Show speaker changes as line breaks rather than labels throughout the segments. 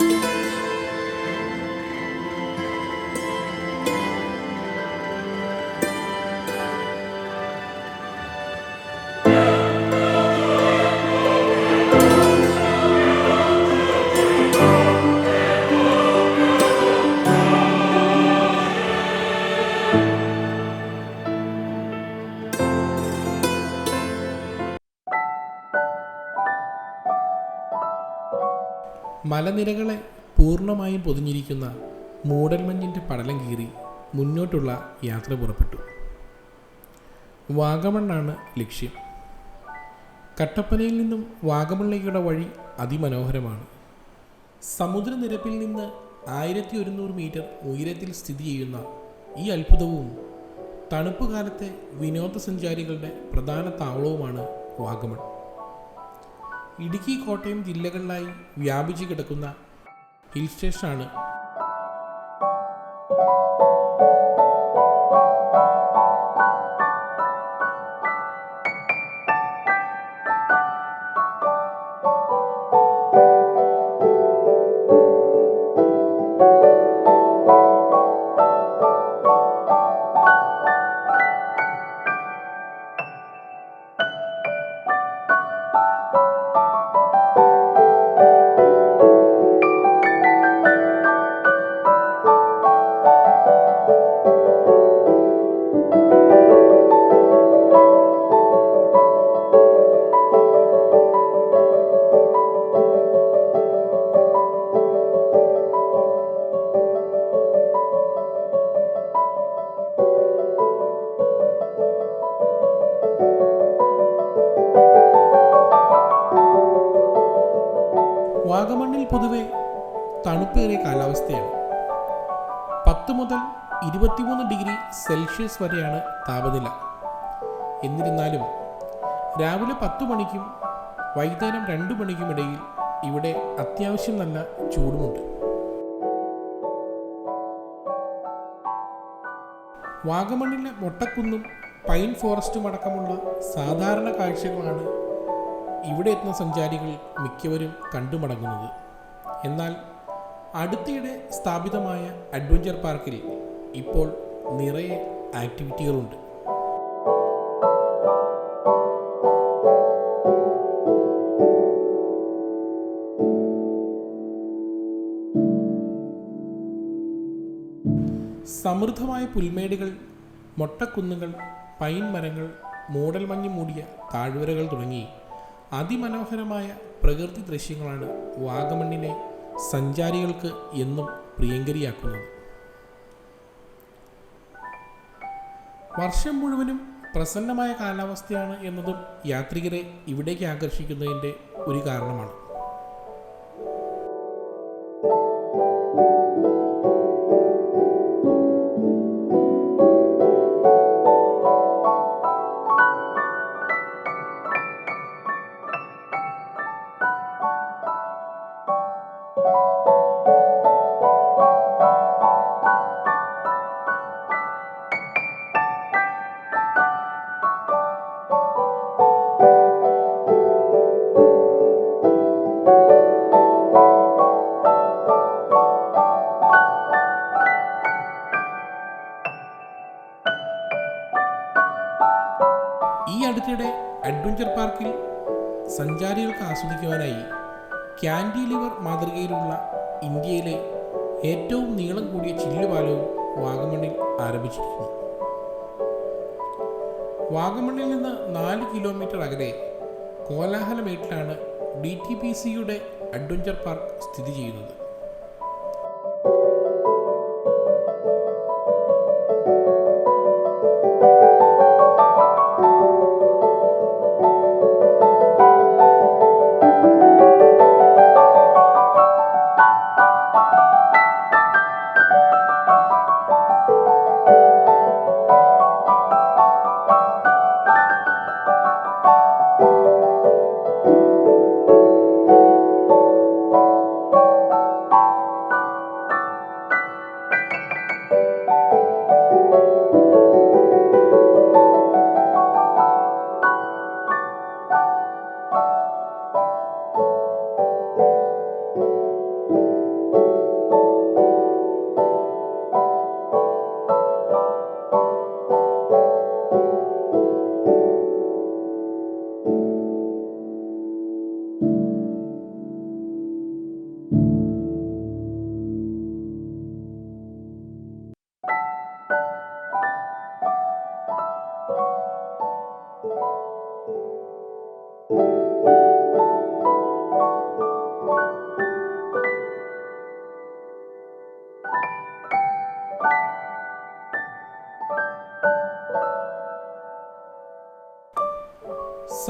thank you മലനിരകളെ പൂർണമായും പൊതിഞ്ഞിരിക്കുന്ന മൂടൽമഞ്ഞിന്റെ പടലം കീറി മുന്നോട്ടുള്ള യാത്ര പുറപ്പെട്ടു. വാഗമണ്ണാണ് ലക്ഷ്യം. കട്ടപ്പനയിൽ നിന്നും വാഗമണ്ണിലേക്കുള്ള വഴി അതിമനോഹരമാണ്. സമുദ്രനിരപ്പിൽ നിന്ന് ആയിരത്തി ഒരുന്നൂറ് മീറ്റർ ഉയരത്തിൽ സ്ഥിതി ചെയ്യുന്ന ഈ അത്ഭുതവും തണുപ്പ് കാലത്തെ വിനോദസഞ്ചാരികളുടെ പ്രധാന താവളവുമാണ് വാഗമൺ. ഇടുക്കി കോട്ടയം ജില്ലകളിലായി വ്യാപിച്ചു കിടക്കുന്ന ഹിൽ സ്റ്റേഷനാണ്. വാഗമണ്ണിൽ പൊതുവെ തണുപ്പേറിയ കാലാവസ്ഥയാണ്. പത്ത് മുതൽ ഇരുപത്തിമൂന്ന് ഡിഗ്രി സെൽഷ്യസ് വരെയാണ് താപനില. എന്നിരുന്നാലും രാവിലെ പത്തു മണിക്കും വൈകുന്നേരം രണ്ടു മണിക്കുമിടയിൽ ഇവിടെ അത്യാവശ്യം നല്ല ചൂടുമുണ്ട്. വാഗമണ്ണിലെ മൊട്ടക്കുന്നും പൈൻ ഫോറസ്റ്റും അടക്കമുള്ള സാധാരണ കാഴ്ചകളാണ് ഇവിടെ എത്തുന്ന സഞ്ചാരികൾ മിക്കവരും കണ്ടുമടങ്ങുന്നത്. എന്നാൽ അടുത്തിടെ സ്ഥാപിതമായ അഡ്വഞ്ചർ പാർക്കിൽ ഇപ്പോൾ നിറയെ ആക്ടിവിറ്റികളുണ്ട്. സമൃദ്ധമായ പുൽമേടുകൾ മൊട്ടക്കുന്നുകൾ പൈൻ മരങ്ങൾ മൂടൽമഞ്ഞ് മൂടിയ താഴ്വരകൾ തുടങ്ങി അതിമനോഹരമായ പ്രകൃതി ദൃശ്യങ്ങളാണ് വാഗമണ്ണിനെ സഞ്ചാരികൾക്ക് എന്നും പ്രിയങ്കരിയാക്കുന്നത്. വർഷം മുഴുവനും പ്രസന്നമായ കാലാവസ്ഥയാണ് എന്നതും യാത്രികരെ ഇവിടേക്ക് ആകർഷിക്കുന്നതിന്റെ ഒരു കാരണമാണ്. ക്യാൻഡിലിവർ മാതൃകയിലുള്ള ഇന്ത്യയിലെ ഏറ്റവും നീളം കൂടിയ ചില്ലുപാലവും വാഗമണ്ണിൽ ആരംഭിച്ചിരിക്കുന്നു. വാഗമണ്ണിൽ നിന്ന് നാല് കിലോമീറ്റർ അകലെ കോലാഹലമേട്ടിലാണ് ഡി ടി പി സിയുടെ അഡ്വഞ്ചർ പാർക്ക് സ്ഥിതി ചെയ്യുന്നത്.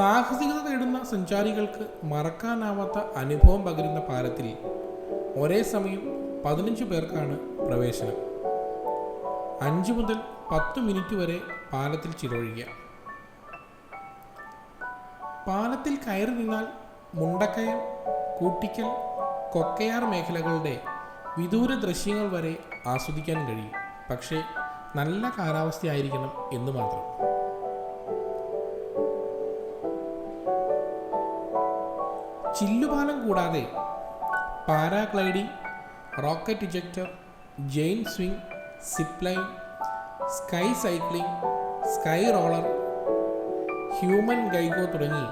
സാഹസികത തേടുന്ന സഞ്ചാരികൾക്ക് മറക്കാനാവാത്ത അനുഭവം പകരുന്ന പാലത്തിൽ ഒരേ സമയം പതിനഞ്ച് പേർക്കാണ് പ്രവേശനം. അഞ്ച് മുതൽ പത്ത് മിനിറ്റ് വരെ പാലത്തിൽ ചിലവഴിക്കാം പാലത്തിൽ കയറി നിന്നാൽ മുണ്ടക്കയം കൂട്ടിക്കൽ കൊക്കയാർ മേഖലകളുടെ വിദൂര ദൃശ്യങ്ങൾ വരെ ആസ്വദിക്കാൻ കഴിയും. പക്ഷേ നല്ല കാലാവസ്ഥയായിരിക്കണം എന്ന് മാത്രം. ചില്ലുപാലം കൂടാതെ paragliding rocket ejector giant swing zipline sky cycling sky roller human ഗൈഗോ തുടങ്ങി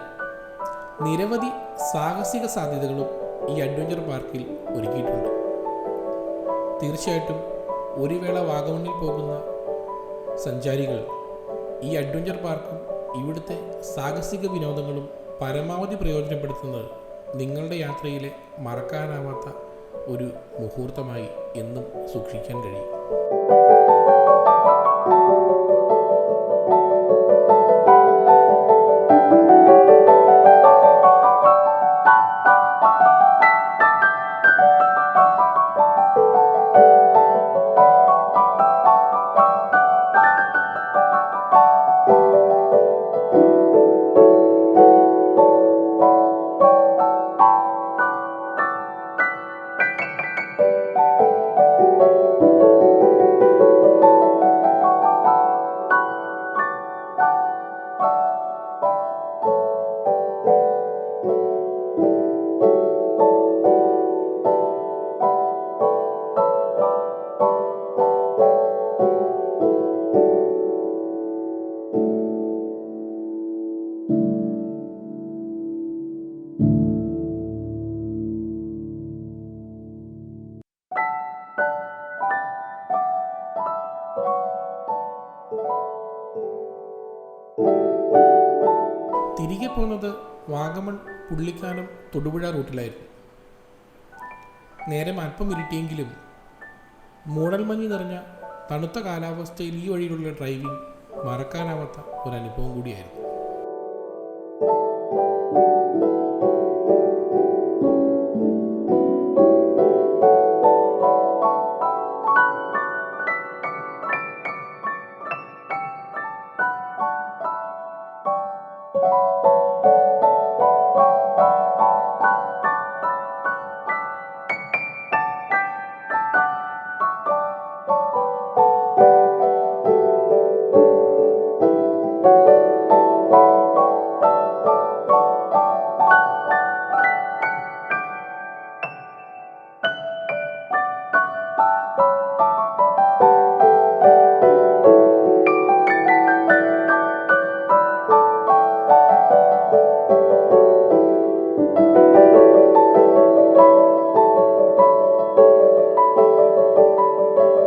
നിരവധി സാഹസിക സാധ്യതകളും ഈ അഡ്വഞ്ചർ പാർക്കിൽ ഒരുക്കിയിട്ടുണ്ട്. തീർച്ചയായിട്ടും ഒരു വേള വാഗമണ്ണിൽ പോകുന്ന സഞ്ചാരികൾ ഈ അഡ്വഞ്ചർ പാർക്കും ഇവിടുത്തെ സാഹസിക വിനോദങ്ങളും പരമാവധി പ്രയോജനപ്പെടുത്തുന്നത് നിങ്ങളുടെ യാത്രയിലെ മറക്കാനാവാത്ത ഒരു മുഹൂർത്തമായി എന്നും സൂക്ഷിക്കാൻ കഴിയും. വാഗമൺ പുള്ളിക്കാനം തൊടുപുഴ റൂട്ടിലായിരുന്നു. നേരം അല്പം ഇരുട്ടിയെങ്കിലും മൂടൽമഞ്ഞ് നിറഞ്ഞ തണുത്ത കാലാവസ്ഥയിൽ ഈ വഴിയിലുള്ള ഡ്രൈവിംഗ് മറക്കാനാവാത്ത ഒരനുഭവം കൂടിയായിരുന്നു.